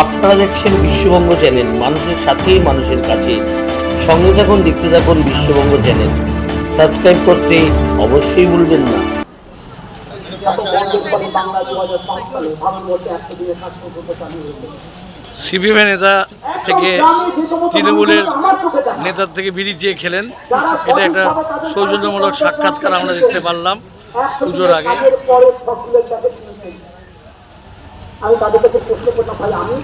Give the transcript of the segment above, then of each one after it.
আপনারা দেখছেন বিশ্ববঙ্গ চ্যানেল মানুষের সাথেই মানুষের কাছে। সঙ্গে থাকুন দেখতে থাকুন বিশ্ববঙ্গ চ্যানেল। সাবস্ক্রাইব করতে অবশ্যই ভুলবেন না। সিপিএমের নেতা থেকে তৃণমূলের নেতার থেকে বিড়ি চেয়ে খেলেন। এটা একটা সৌজন্যমূলক সাক্ষাৎকার আমরা দেখতে পারলাম পুজোর আগে। আমি তাদের কাছে প্রশ্ন করতাম ভাই আমি তো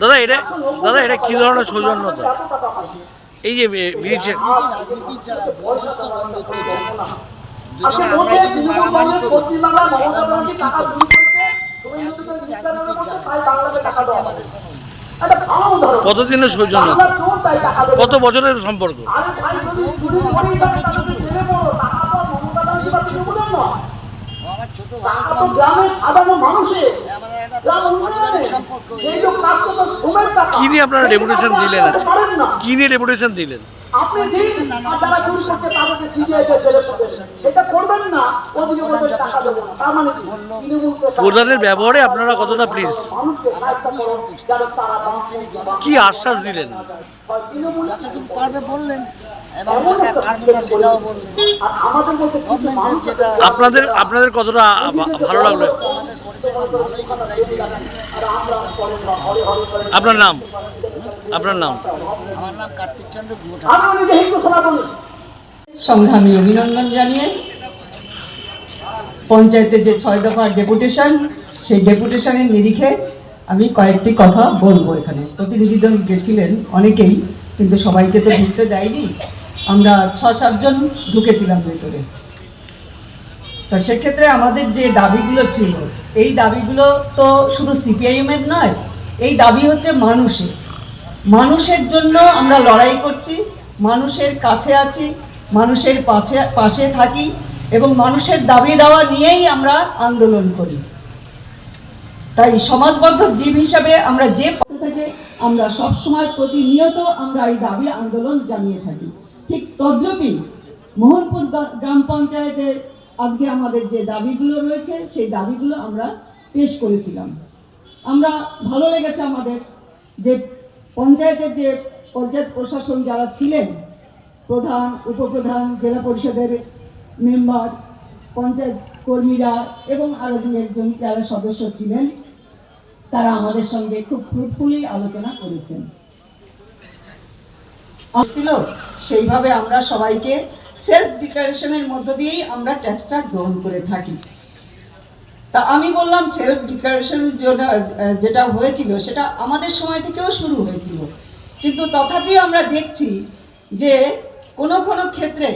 দাদা এটা দাদা এটা কি ধরনের সৌজন্যতা এই যে বি- বিড়ি চেয়ে আপনি বলছেন তৃণমূল কংগ্রেস পশ্চিমবাংলার মমতা ব্যানার্জি টাকা চুরি করেছে শুভেন্দু অধিকারী নিত্যানন্দ করছে, তাই বাংলাকে টাকা দেওয়া হবে। একটা ভালো উদাহরণ। কতদিনের দেবে। কত বছরের সম্পর্ক তো আর মমতা ব্যানার্জি বা তৃণমূলের নয়। টাকা তো গ্রামের সাধারণ মানুষের। গ্রাম উন্নয়নের। এই লোক কাজ করতো ঘুমের টাকা। কি নিয়ে আপনারা ডেপুটেশন দিলেন পারেন কি দিলেন? প্রধানের ব্যবহারে আপনারা কতটা প্লিজ কি আশ্বাস দিলেন পারবে বললেন আপনাদের আপনাদের কতটা ভালো লাগল? আপনার নাম? আপনার নাম? আমার নাম কার্তিক চন্দ্র সংগ্রামী অভিনন্দন জানিয়ে পঞ্চায়েতের যে ছয় দফার ডেপুটেশন সেই ডেপুটেশনের নিরিখে আমি কয়েকটি কথা বলব এখানে। প্রতিনিধি দল গেছিলেন অনেকেই কিন্তু সবাইকে তো ঢুকতে দেয়নি। আমরা ছ সাতজন ঢুকেছিলাম ভেতরে। তো সেক্ষেত্রে আমাদের যে দাবিগুলো ছিল, এই দাবিগুলো তো শুধু সিপিআইএমের নয়, এই দাবি হচ্ছে মানুষের। মানুষের জন্য আমরা লড়াই করছি, মানুষের কাছে আছি, মানুষের পাশে পাশে থাকি, এবং মানুষের দাবি দেওয়া নিয়েই আমরা আন্দোলন করি। তাই সমাজবদ্ধ জীব হিসাবে আমরা যে থেকে আমরা সবসময় প্রতিনিয়ত আমরা এই দাবি আন্দোলন জানিয়ে থাকি। ঠিক তদ্রুপই মোহনপুর গ্রাম পঞ্চায়েতের আজকে আমাদের যে দাবিগুলো রয়েছে, সেই দাবিগুলো আমরা পেশ করেছিলাম। আমরা ভালো লেগেছে আমাদের যে পঞ্চায়েতের যে পঞ্চায়েত প্রশাসন যারা ছিলেন, প্রধান, উপপ্রধান, জেলা পরিষদের মেম্বার, পঞ্চায়েত কর্মীরা এবং আরও দু একজন যারা সদস্য ছিলেন, তারা আমাদের সঙ্গে খুব ফ্রুটফুলি আলোচনা করেছেন। আসছিল সেইভাবে আমরা সবাইকে সেলফ ডিক্লারেশনের মধ্য দিয়েই আমরা ট্যাক্সটা গ্রহণ করে থাকি। তা আমি বললাম সেলফ ডিক্লারেশন যেটা হয়েছিল, সেটা আমাদের সময় থেকেও শুরু হয়েছিল। কিন্তু তথাপিও আমরা দেখছি যে কোনো কোনো ক্ষেত্রে